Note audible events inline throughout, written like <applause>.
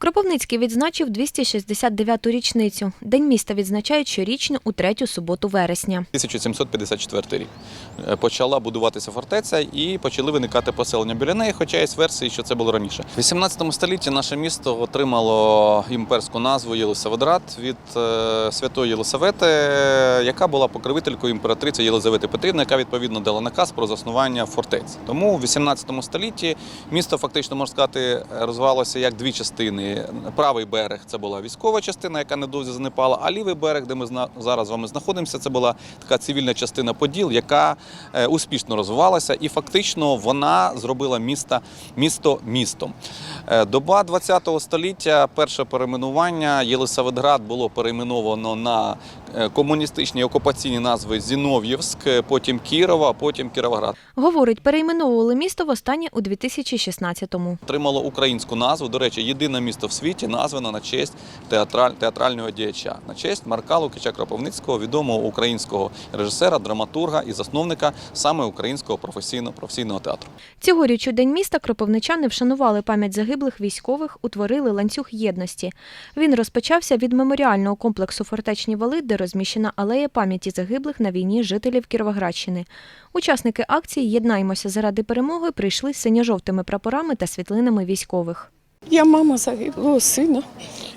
Кропивницький відзначив 269-ту річницю. День міста відзначають щорічно у третю суботу вересня. 1754 рік. Е, Почала будуватися фортеця і почали виникати поселення біля неї, хоча є версії, що це було раніше. В 18 столітті наше місто отримало імперську назву Єлисаветград від е, святої Єлисавети, яка була покровителькою імператриці Єлизавети Петрівни, яка відповідно дала наказ про заснування фортець. Тому в 18 столітті місто фактично можна сказати розвивалося як дві частини. Правий берег це була військова частина, яка недовзі занепала, а лівий берег, де ми зараз з вами знаходимося, це була така цивільна частина Поділ, яка е, успішно розвивалася, і фактично вона зробила місто, місто містом. Е, Доба 20-го століття, перше перейменування Єлисаветград було перейменовано на е, комуністичні окупаційні назви Зінов'євськ, потім Кірова, потім Кіровоград. Говорить, перейменовували місто востаннє у 2016-му. Отримало українську назву. До речі, єдине місто в світі названо на честь театраль, театрального діяча, на честь Марка Лукича Кропивницького, відомого українського режисера, драматурга і засновника саме українського професійного професійного театру. Цьогоріч у День міста кропивничани вшанували пам'ять загиблих військових, утворили ланцюг єдності. Він розпочався від меморіального комплексу Фортечні вали, де розміщена алея пам'яті загиблих на війні жителів Кіровоградщини. Учасники акції Єднаймося заради перемоги прийшли з синьо-жовтими прапорами та світлинами військових. Я мама загиблого сина,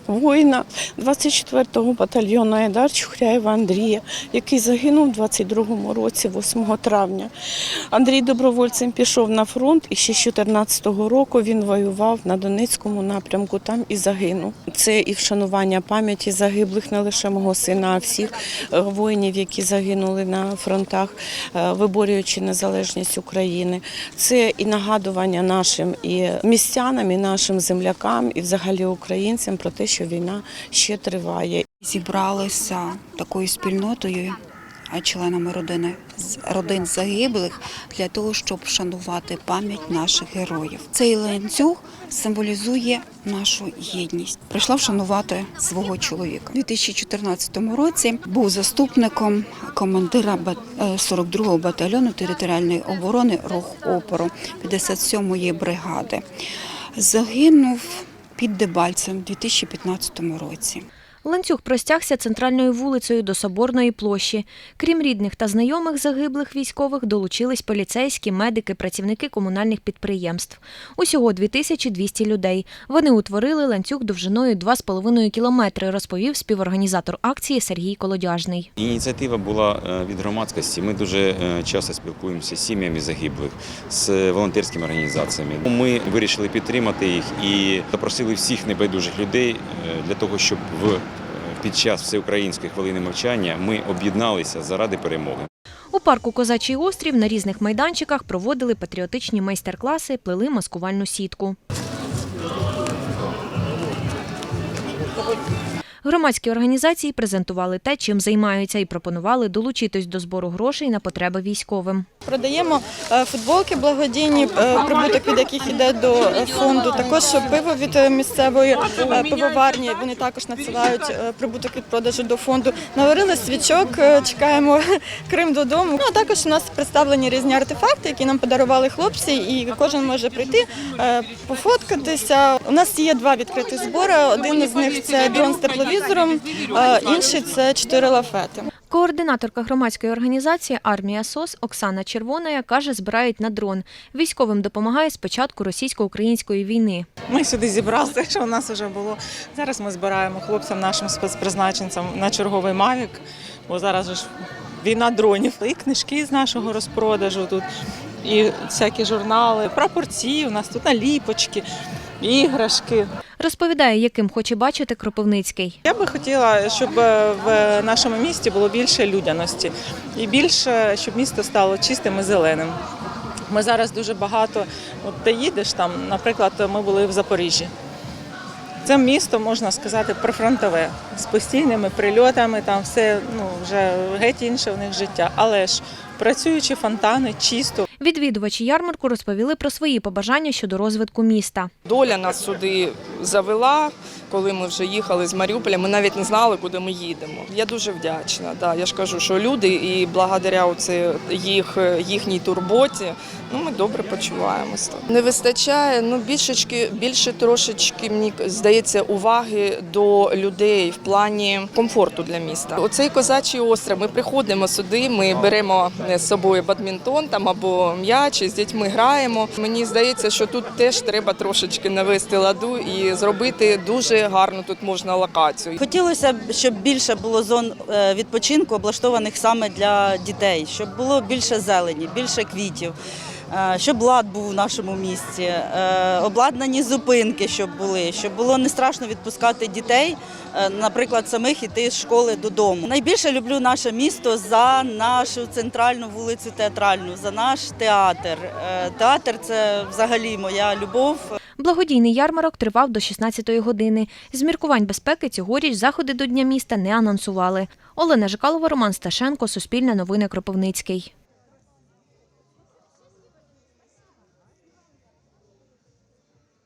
воїна 24-го батальйону Айдар Чухряєва Андрія, який загинув у 22-му році, 8 травня. Андрій добровольцем пішов на фронт і ще з 14-го року він воював на Донецькому напрямку, там і загинув. Це і вшанування пам'яті загиблих не лише мого сина, а всіх е, воїнів, які загинули на фронтах, е, виборюючи незалежність України. Це і нагадування нашим і містянам, і нашим землякам, і взагалі українцям про те, що війна ще триває. зібралися такою спільнотою, членами родини родин загиблих для того, щоб вшанувати пам'ять наших героїв. Цей ланцюг символізує нашу єдність. Прийшла вшанувати свого чоловіка. У 2014 році був заступником командира бат- е, 42-го батальйону територіальної оборони Рог опору 57-ї бригади. Загинув під Дебальцем у 2015 році. Ланцюг простягся центральною вулицею до Соборної площі. Крім рідних та знайомих загиблих військових, долучились поліцейські, медики, працівники комунальних підприємств. Усього 2200 людей. Вони утворили ланцюг довжиною 2,5 кілометри, розповів співорганізатор акції Сергій Колодяжний. Ініціатива була е, від громадськості. Ми дуже е, часто спілкуємося з сім'ями загиблих, з волонтерськими організаціями. Ми вирішили підтримати їх і запросили всіх небайдужих людей е, для того, щоб в під час всеукраїнської хвилини мовчання ми об'єдналися заради перемоги. У парку Козачий острів на різних майданчиках проводили патріотичні майстер-класи, плели маскувальну сітку. Громадські організації презентували те, чим займаються, і пропонували долучитись до збору грошей на потреби військовим. Продаємо е, футболки благодійні, е, прибуток від яких йде до е, фонду. Також пиво від місцевої пивоварні. Вони також надсилають прибуток від продажу до фонду. Наварили свічок, чекаємо <laughs> Крим додому. Ну а також у нас представлені різні артефакти, які нам подарували хлопці, і кожен може прийти, пофоткатися. У нас є два відкриті збори. Один з них це дрон з тепловізором, е, інший це чотири лафети. Координаторка громадської організації Армія СОС Оксана Червоная каже, збирають на дрон. Військовим допомагає з початку російсько-української війни. Ми сюди зібралися, що у нас вже було. Зараз ми збираємо хлопцям, нашим спецпризначенцям на черговий мавік, бо зараз ж війна дронів. І книжки з нашого розпродажу тут, і всякі журнали, прапорці, у нас тут наліпочки, іграшки. Розповідає, яким хоче бачити Кропивницький. Я би хотіла, щоб е, в нашому місті було більше людяності і більше, щоб місто стало чистим і зеленим. Ми зараз дуже багато, от ти їдеш там, наприклад, ми були в Запоріжжі. Це місто, можна сказати, прифронтове з постійними прильотами, там все ну, вже геть інше в них життя. Але ж працюючі фонтани, чисто, Відвідувачі ярмарку розповіли про свої побажання щодо розвитку міста. Доля нас сюди завела, коли ми вже їхали з Маріуполя, ми навіть не знали, куди ми їдемо. Я дуже вдячна. Да. Я ж кажу, що люди, і благодаря оце їх, їхній турботі, ну ми добре почуваємося. Не вистачає ну більшечки, більше трошечки мені здається уваги до людей в плані комфорту для міста. Оцей козачий острів. Ми приходимо сюди, ми беремо з собою бадмінтон там або м'яч і з дітьми граємо. Мені здається, що тут теж треба трошечки навести ладу і зробити дуже гарну тут можна локацію. Хотілося б, щоб більше було зон е, відпочинку, облаштованих саме для дітей, щоб було більше зелені, більше квітів, е, щоб лад був в нашому місті, е, обладнані зупинки, щоб були, щоб було не страшно відпускати дітей, наприклад, самих іти з школи додому. Найбільше люблю наше місто за нашу центральну вулицю театральну, за наш театр. Театр це взагалі моя любов. Благодійний ярмарок тривав до 16-ї години. З міркувань безпеки цьогоріч заходи до Дня міста не анонсували. Олена Жикалова, Роман Сташенко, Суспільне новини Кропивницький.